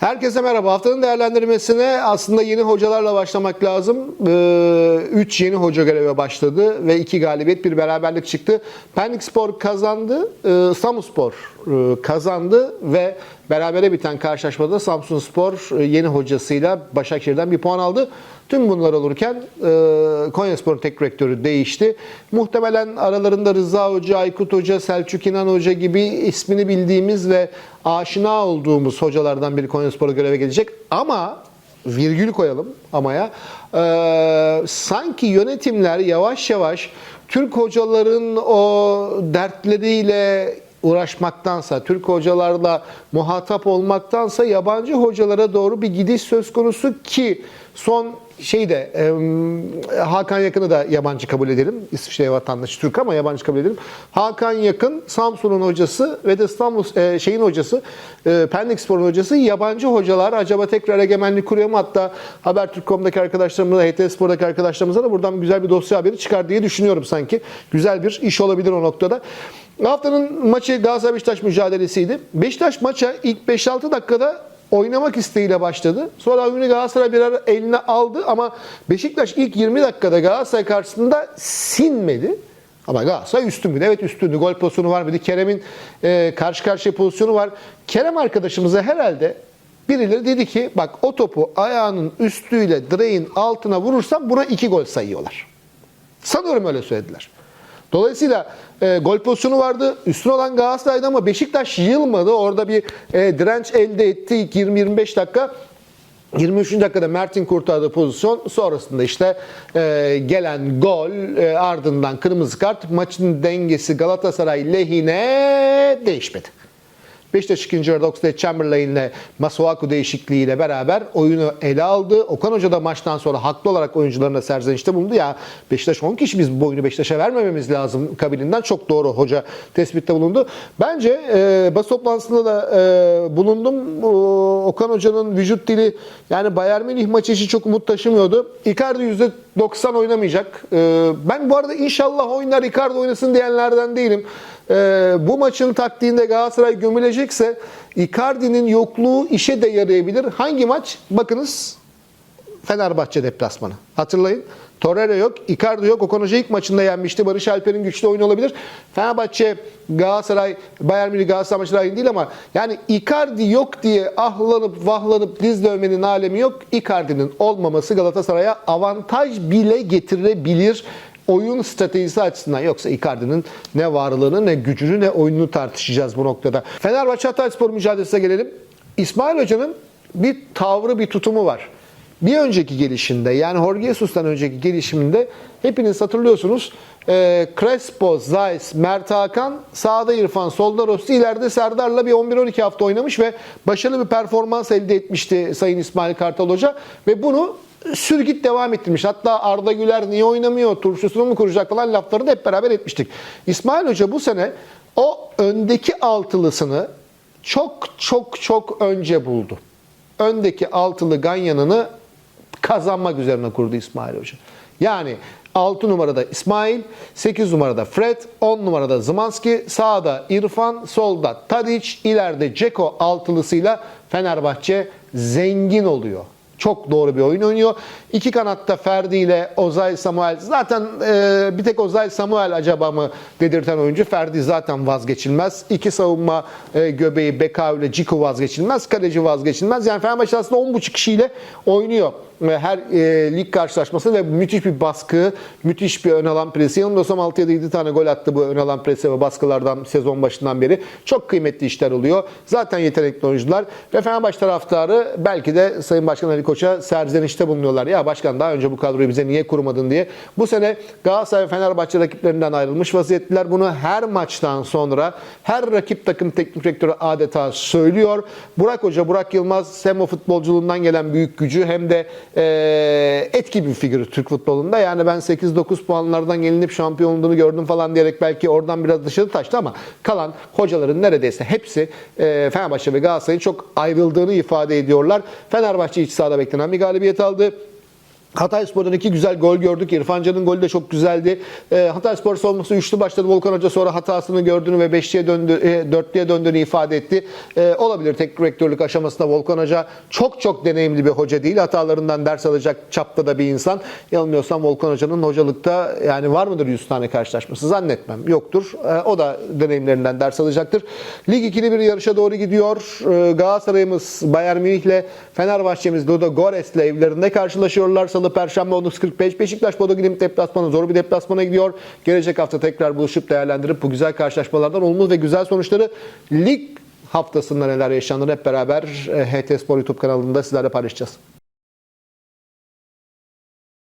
Herkese merhaba. Haftanın değerlendirmesine aslında yeni hocalarla başlamak lazım. 3 yeni hoca göreve başladı ve 2 galibiyet bir beraberlik çıktı. Pendik Spor kazandı, e, Samsunspor e, kazandı ve berabere biten karşılaşmada Samsun Spor e, yeni hocasıyla Başakşehir'den bir puan aldı. Tüm bunlar olurken e, Konyaspor'un tek direktörü değişti. Muhtemelen aralarında Rıza Hoca, Aykut Hoca, Selçuk İnan Hoca gibi ismini bildiğimiz ve aşina olduğumuz hocalardan biri Konyaspor'a göreve gelecek. Ama virgül koyalım amaya. E, sanki yönetimler yavaş yavaş Türk hocaların o dertleriyle uğraşmaktansa, Türk hocalarla muhatap olmaktansa yabancı hocalara doğru bir gidiş söz konusu ki son şeyde e, Hakan Yakın'ı da yabancı kabul edelim. İsviçre vatandaşı Türk ama yabancı kabul edelim. Hakan Yakın Samsun'un hocası ve de İstanbul e, şeyin hocası e, Pendik Spor'un hocası yabancı hocalar acaba tekrar egemenlik kuruyor mu? Hatta Habertürk.com'daki arkadaşlarımıza, HT Spor'daki arkadaşlarımıza da buradan güzel bir dosya haberi çıkar diye düşünüyorum sanki. Güzel bir iş olabilir o noktada. Haftanın maçı Galatasaray Beşiktaş mücadelesiydi. Beşiktaş maça ilk 5-6 dakikada oynamak isteğiyle başladı. Sonra oyunu Galatasaray birer eline aldı ama Beşiktaş ilk 20 dakikada Galatasaray karşısında sinmedi. Ama Galatasaray üstündü. Evet üstündü. Gol pozisyonu var. Bir de Kerem'in e, karşı karşıya pozisyonu var. Kerem arkadaşımıza herhalde birileri dedi ki bak o topu ayağının üstüyle direğin altına vurursam buna iki gol sayıyorlar. Sanıyorum öyle söylediler. Dolayısıyla e, gol pozisyonu vardı. Üstün olan Galatasaray'da ama Beşiktaş yılmadı. Orada bir e, direnç elde etti ilk 20-25 dakika. 23. dakikada Mert'in kurtardığı pozisyon sonrasında işte e, gelen gol e, ardından kırmızı kart maçın dengesi Galatasaray lehine değişmedi. Beşiktaş ikinci yarıda Oxlade Chamberlain'le Masuaku değişikliğiyle beraber oyunu ele aldı. Okan Hoca da maçtan sonra haklı olarak oyuncularına serzenişte bulundu. Ya Beşiktaş 10 kişi biz bu oyunu Beşiktaş'a vermememiz lazım kabilinden. Çok doğru hoca tespitte bulundu. Bence e, bas toplantısında da e, bulundum. O, Okan Hoca'nın vücut dili yani Bayern Münih maçı için çok umut taşımıyordu. Icardi %90 oynamayacak. E, ben bu arada inşallah oynar Icardi oynasın diyenlerden değilim e, bu maçın taktiğinde Galatasaray gömülecekse Icardi'nin yokluğu işe de yarayabilir. Hangi maç? Bakınız Fenerbahçe deplasmanı. Hatırlayın. Torreira yok, Icardi yok. Okan Hoca ilk maçında yenmişti. Barış Alper'in güçlü oyunu olabilir. Fenerbahçe, Galatasaray, Bayern Münih Galatasaray maçları aynı değil ama yani Icardi yok diye ahlanıp vahlanıp diz dövmenin alemi yok. Icardi'nin olmaması Galatasaray'a avantaj bile getirebilir oyun stratejisi açısından yoksa Icardi'nin ne varlığını ne gücünü ne oyununu tartışacağız bu noktada. Fenerbahçe Hatayspor mücadelesine gelelim. İsmail Hoca'nın bir tavrı bir tutumu var. Bir önceki gelişinde yani Jorge Jesus'tan önceki gelişiminde hepiniz hatırlıyorsunuz e, Crespo, Zayis, Mert Hakan, sağda İrfan, solda Rossi, ileride Serdar'la bir 11-12 hafta oynamış ve başarılı bir performans elde etmişti Sayın İsmail Kartal Hoca ve bunu sürgüt devam ettirmiş. Hatta Arda Güler niye oynamıyor, turşusunu mu kuracak falan lafları da hep beraber etmiştik. İsmail Hoca bu sene o öndeki altılısını çok çok çok önce buldu. Öndeki altılı Ganyan'ını kazanmak üzerine kurdu İsmail Hoca. Yani 6 numarada İsmail, 8 numarada Fred, 10 numarada Zmanski, sağda İrfan, solda Tadic, ileride Ceko altılısıyla Fenerbahçe zengin oluyor. Çok doğru bir oyun oynuyor. İki kanatta Ferdi ile Ozay Samuel. Zaten e, bir tek Ozay Samuel acaba mı dedirten oyuncu. Ferdi zaten vazgeçilmez. İki savunma e, göbeği Beka ile Ciku vazgeçilmez. Kaleci vazgeçilmez. Yani Fenerbahçe aslında 10.5 kişiyle oynuyor her e, lig karşılaşması ve müthiş bir baskı, müthiş bir ön alan presi. Yanılmıyorsam 6 ya da 7 tane gol attı bu ön alan presi ve baskılardan sezon başından beri. Çok kıymetli işler oluyor. Zaten yetenekli oyuncular ve Fenerbahçe taraftarı belki de Sayın Başkan Ali Koç'a serzenişte bulunuyorlar. Ya başkan daha önce bu kadroyu bize niye kurmadın diye. Bu sene Galatasaray Fenerbahçe rakiplerinden ayrılmış vaziyettiler. Bunu her maçtan sonra her rakip takım teknik direktörü adeta söylüyor. Burak Hoca, Burak Yılmaz hem o futbolculuğundan gelen büyük gücü hem de e, etki bir figür Türk futbolunda. Yani ben 8-9 puanlardan gelinip şampiyon olduğunu gördüm falan diyerek belki oradan biraz dışarı taştı ama kalan hocaların neredeyse hepsi e, Fenerbahçe ve Galatasaray'ın çok ayrıldığını ifade ediyorlar. Fenerbahçe iç sahada beklenen bir galibiyet aldı. Hatayspor'dan iki güzel gol gördük. İrfan Can'ın golü de çok güzeldi. E, Hatayspor savunması üçlü başladı. Volkan Hoca sonra hatasını gördüğünü ve beşliye döndü, e, dörtlüye döndüğünü ifade etti. E, olabilir tek direktörlük aşamasında Volkan Hoca çok çok deneyimli bir hoca değil. Hatalarından ders alacak çapta da bir insan. Yanılmıyorsam Volkan Hoca'nın hocalıkta yani var mıdır 100 tane karşılaşması? Zannetmem. Yoktur. E, o da deneyimlerinden ders alacaktır. Lig ikili bir yarışa doğru gidiyor. E, Galatasaray'ımız Bayern Münih'le Fenerbahçe'miz Ludo Gores'le evlerinde karşılaşıyorlar. Salı Perşembe 19.45. Beşiktaş Bodo Glimt deplasmanı zor bir deplasmana gidiyor. Gelecek hafta tekrar buluşup değerlendirip bu güzel karşılaşmalardan olumlu ve güzel sonuçları lig haftasında neler yaşandığını hep beraber HT Spor YouTube kanalında sizlerle paylaşacağız.